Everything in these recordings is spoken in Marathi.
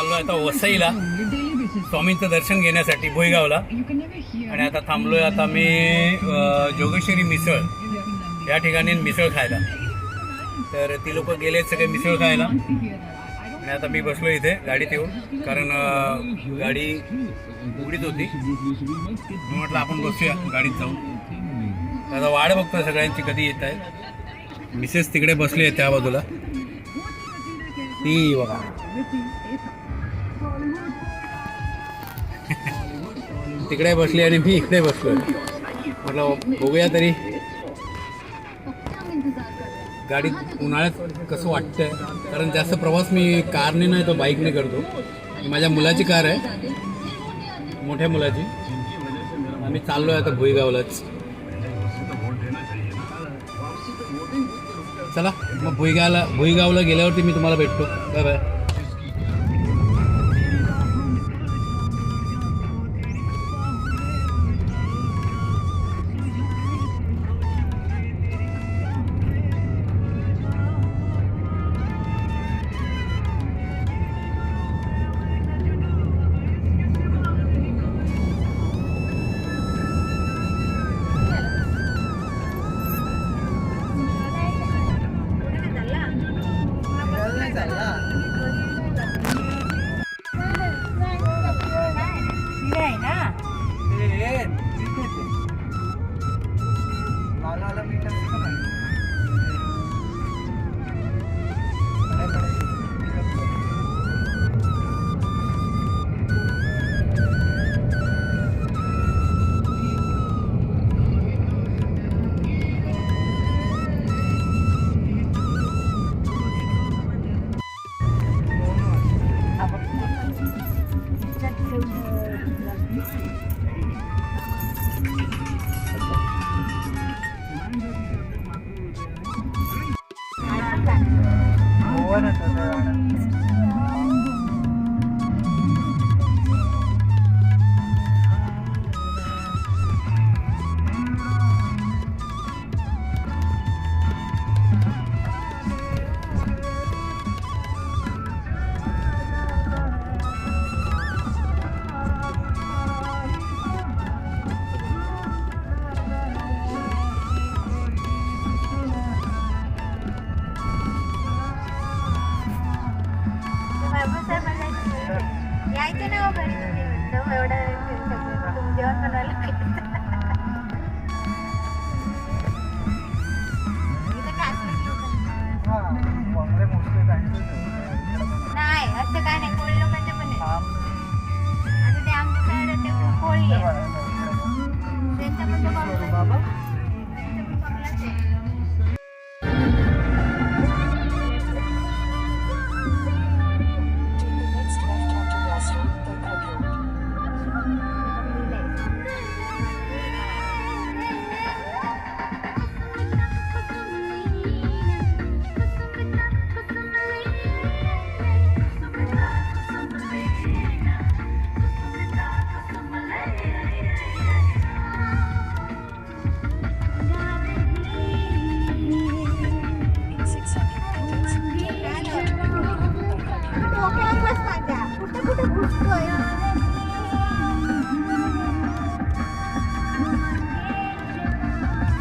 चाललो आता वसईला. स्वामींचं दर्शन घेण्यासाठी भोईगावला आणि आता थांबलोय आता मी जोगेश्वरी मिसळ. या ठिकाणी मिसळ खायला. तर ती लोक गेलेत सगळे मिसळ खायला. आणि आता मी बसलो इथे गाडीत येऊन. कारण गाडी उघडीत होती. म्हटलं आपण बसूया गाडीत जाऊन. आता वाढ बघतोय सगळ्यांची कधी येत आहे. मिसेस तिकडे बसली आहे त्या बाजूला. ती बघा. तिकडे बसली आणि मी इकडे बसलो म्हटलं बघूया तरी. गाडीत उन्हाळ्यात कसं वाटतंय? कारण जास्त प्रवास मी कारने नाही तर बाईकने करतो. माझ्या मुलाची कार आहे. मोठ्या मुलाची. आम्ही चाललो आहे आता भुईगावलाच. चला मग भुईगावला भुईगावला गेल्यावरती मी तुम्हाला भेटतो. बाय बाय Música हो बनवायला पाहिजे. इथं catholic नाही असं काय नाही. कोळी लोकांचे पण आता ते आमच्याकडे ते कोळी आहे त्यांचा पण तो त्यांचा पण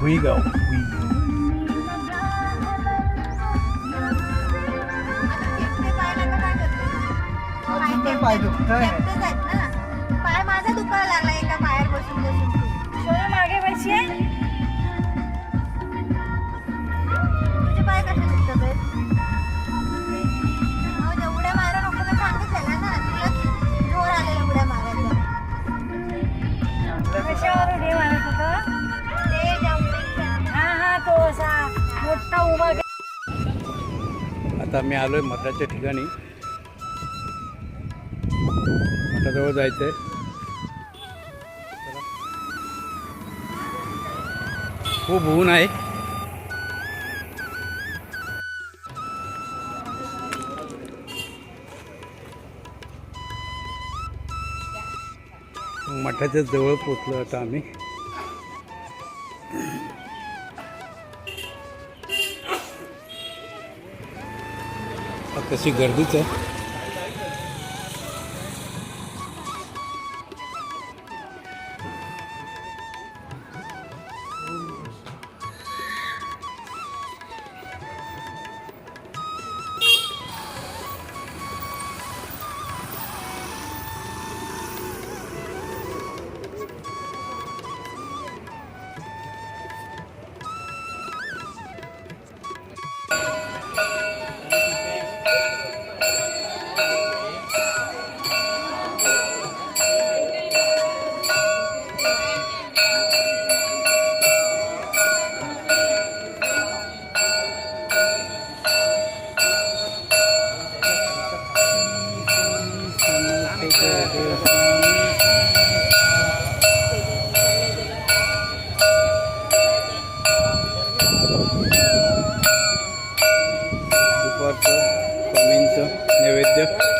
भुईगाव शेपटे पायाला काय पाय पाय माझा दुखायला लागला. आता मी आलोय मठाच्या ठिकाणी. मठाजवळ जायचंय. आहे खूप ऊन आहे. मठाच्या जवळ पोचलो आता आम्ही. तशी गर्दीच आहे. समोरचं स्वामींचं नैवेद्य.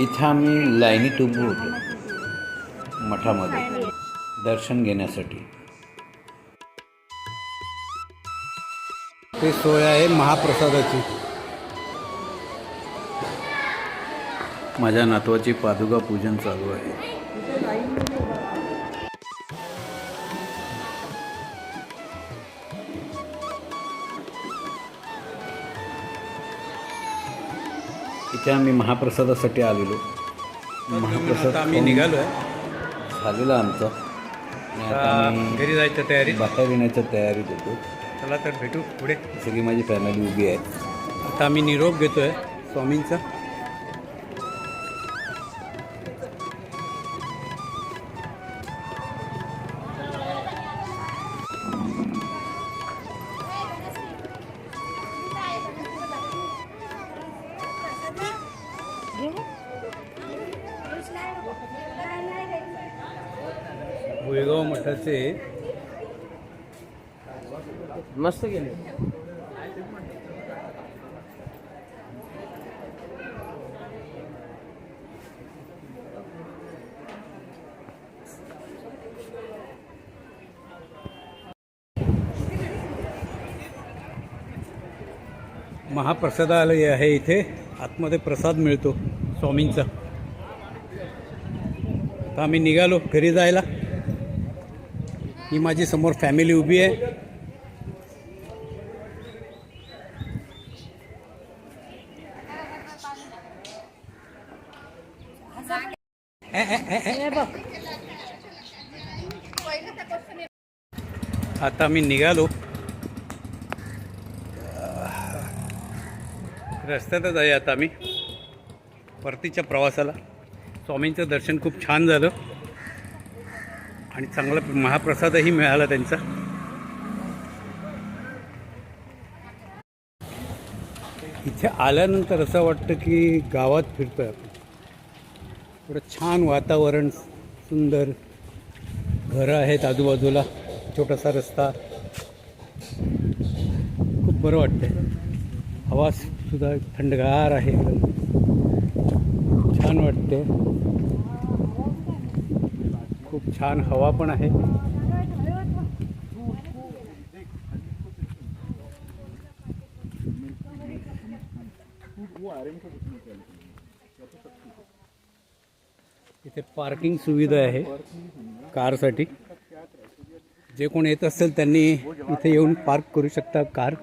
इथं आम्ही लाईनीत उभो होतो मठामध्ये दर्शन घेण्यासाठी. ते सोय आहे महाप्रसादाची. माझ्या नातवाची पादुका पूजन चालू आहे. इथे आम्ही महाप्रसादासाठी आलेलो. महाप्रसाद आम्ही निघालो. आहे झालेला आमचा. घरी जायच्या तयारीत. बाहेर येण्याच्या तयारीत होतो. चला तर भेटू पुढे. सगळी माझी फॅमिली उभी आहे. आता आम्ही निरोप घेतोय. स्वामींचा. भुयगाव मठाचे. मस्त गेले महाप्रसादालय आहे इथे. आतमध्ये प्रसाद मिळतो स्वामींचा. तर आम्ही निघालो घरी जायला. ही माझी समोर फॅमिली उभी आहे. आता मी निघालो. रस्त्यातच आहे आता आम्ही. परतीच्या प्रवासाला. स्वामींचं दर्शन खूप छान झालं. आणि चांगला महाप्रसादही मिळाला त्यांचा. इथे आल्यानंतर असं वाटतं की गावात फिरतोय आपण. एवढं छान वातावरण सुंदर घरं आहेत आजूबाजूला छोटासा रस्ता. खूप बरं वाटतंय. हवासुद्धा थंडगार आहे एकदम. छान वाटते छान हवा पण आहे. इथे पार्किंग सुविधा आहे कारसाठी. जे कोण येत असेल त्यांनी इथे येऊन पार्क करू शकता कार.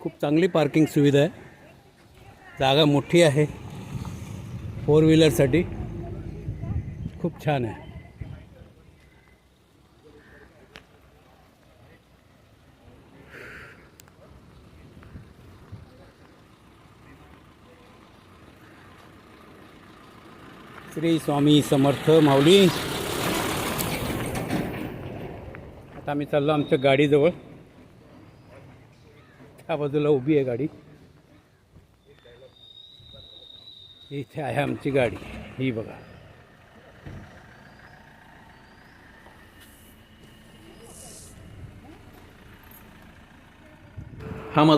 खूप चांगली पार्किंग सुविधा आहे. जागा मोठी आहे. फोर व्हीलरसाठी. खूप छान आहे. श्री स्वामी समर्थ माऊली. आता आम्ही चाललो आमच्या गाडीजवळ. त्या बाजूला उभी आहे गाडी. इथे आहे आमची गाडी. ही बघा. हा माझा